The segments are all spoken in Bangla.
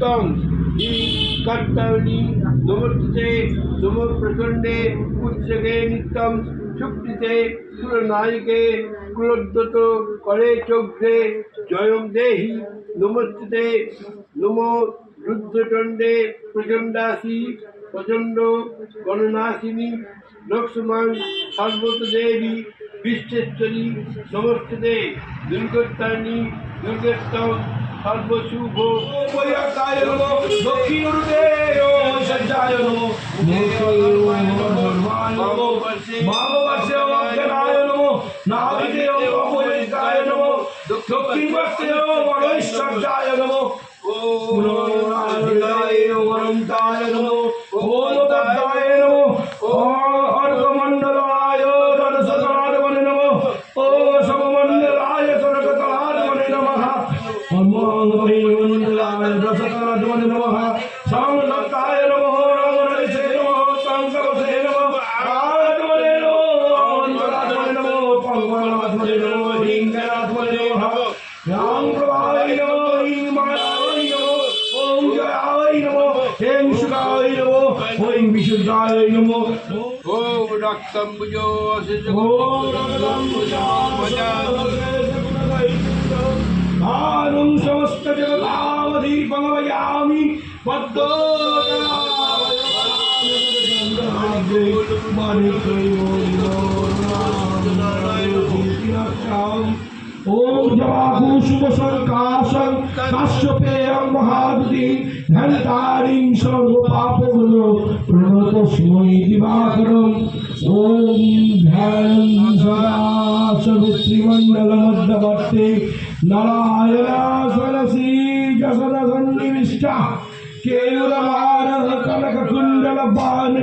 কৌশিকীর্তং হি কর্তানি নম প্রচণ্ডে উচ্চকে নিত্যম সুপ্রিতে সুরনায়িকে কুলোদ্যত করে চৌঘ্রে জয়ং দেহি নমস্তে নম রুদ্রচণ্ডে প্রচণ্ডাসী প্রচণ্ড গণনাশিনী লক্ষ্মণ সর্বত দেবী বিশ্বেশ্বরী নমস্তে দুর্গত্তানি দুর্গত্তম সর্বশুভ উপয়াকায় নমো দক্ষিণ রূপে ওম সজ্জায় নমো ধর্মায় নমো ওম অজ্ঞানায় নমো নাভিতে ওম অপয়িকায় নমো বর্ষে ওম অনৈশ্বর্যায় নমো ওম নারায়ণায় ওম অনন্তায় নমো ওম তদ্দায় নমো। ওম ওম বিশুদ্ধায় নমঃ ওম রক্তম্বুজো ভানুং সমস্ত জগতাবধীপময়ামি পদ্ম ওম জবাহু শুভ সংকাশং কাশ্যপেয়ং মহাদুতি ধনতারিং সর্ব পাপগুল প্রণত সময় দিবাকরম ওম ধ্যান সদা সবিত্রিমণ্ডল মধ্যবর্তী নারায়ণা সরসী যশদ সন্নিবিষ্টা কেউরমার কনক কুণ্ডল বান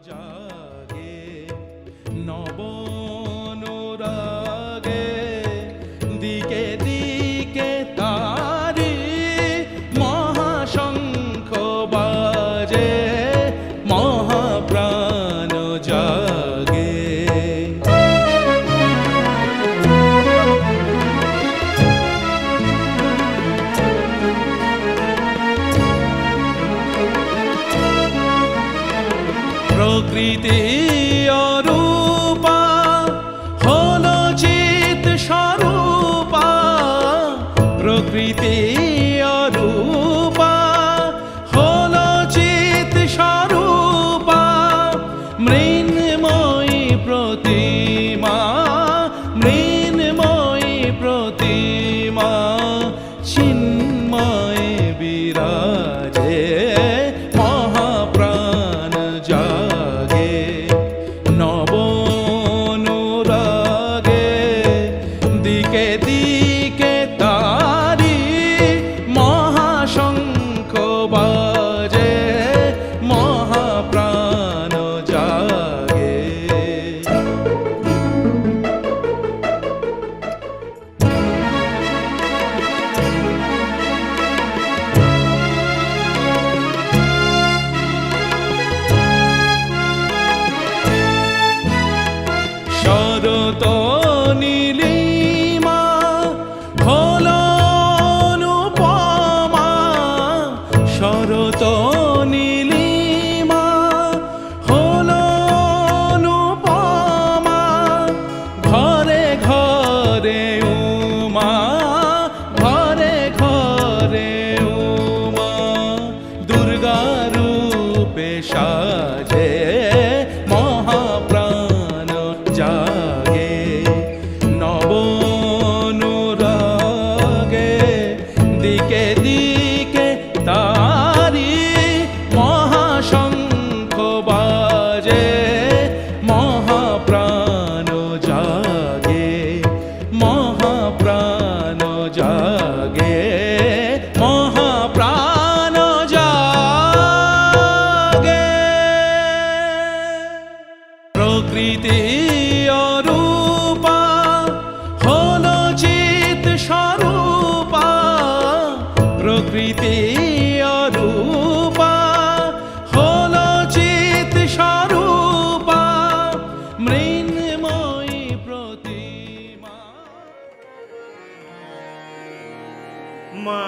Raja প্রকৃতি অরূপা হলো চিত স্বরূপা। প্রকৃতি অরূপা হলো চিত স্বরূপা। মৃন্ময়ী প্রতিমা। মা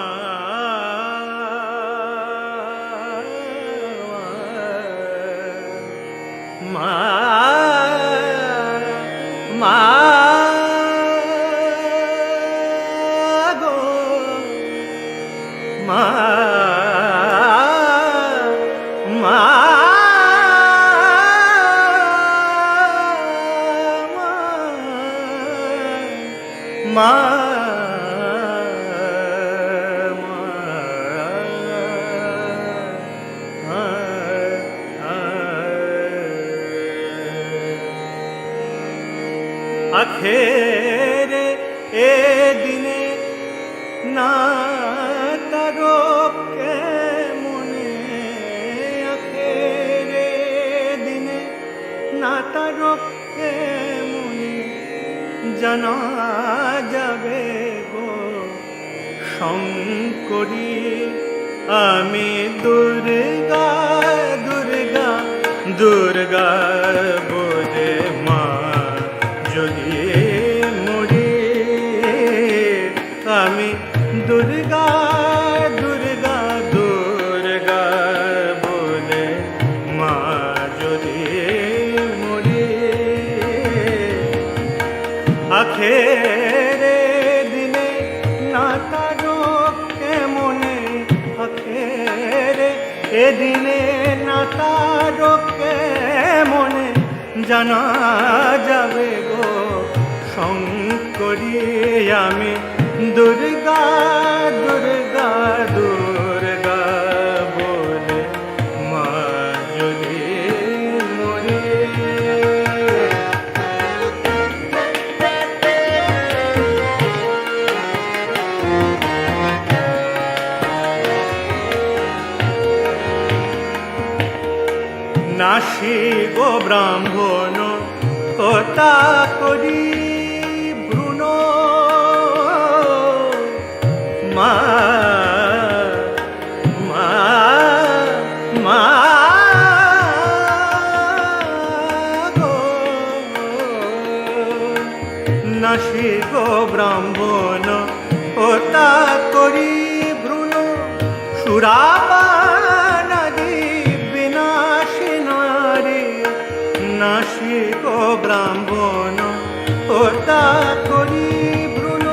মা আখেরে এ দিনে না তারো কে মনে আখেরে দিনে না তারো কে মনে জানা শঙ্করী আমি দুর্গা দুর্গা দুর্গা দিনে না মনে জানা যাবে গো? শঙ্করী আমি দুর্গা দুর্গা দুর্গা। ব্রাহ্মণ। ওতা করি ভ্রূণ,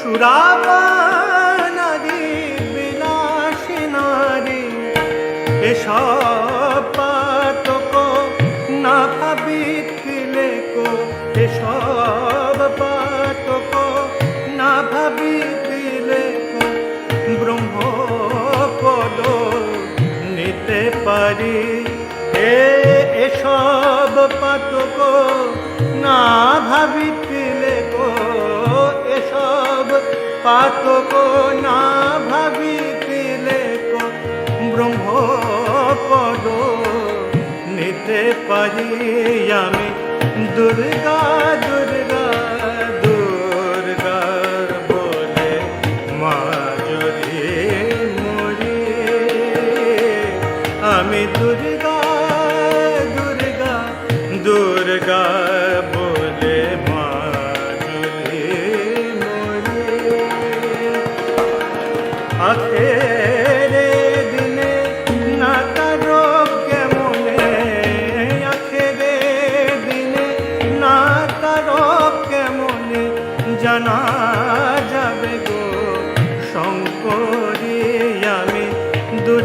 সুরাপানাদি বিনাশী নারী। এসব পাতক না ভাবিলে কো, এসব পাতক না ভাবিলে কো। ব্রহ্মপদ নিতে পারি ভাবিলে কো এসব? পাতক না ভাবিলে কো ব্রহ্মপদ? নিতে পারি আমি দুর্গা দুর্গা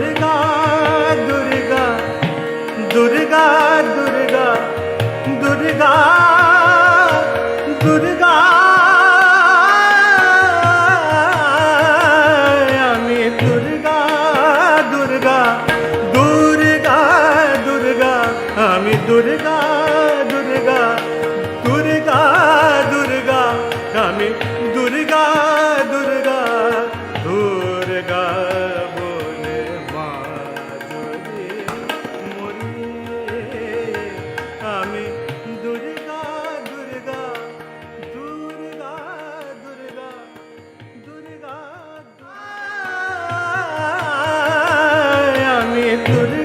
दुर्गा दुर्गा दुर्गा दुर्गा good.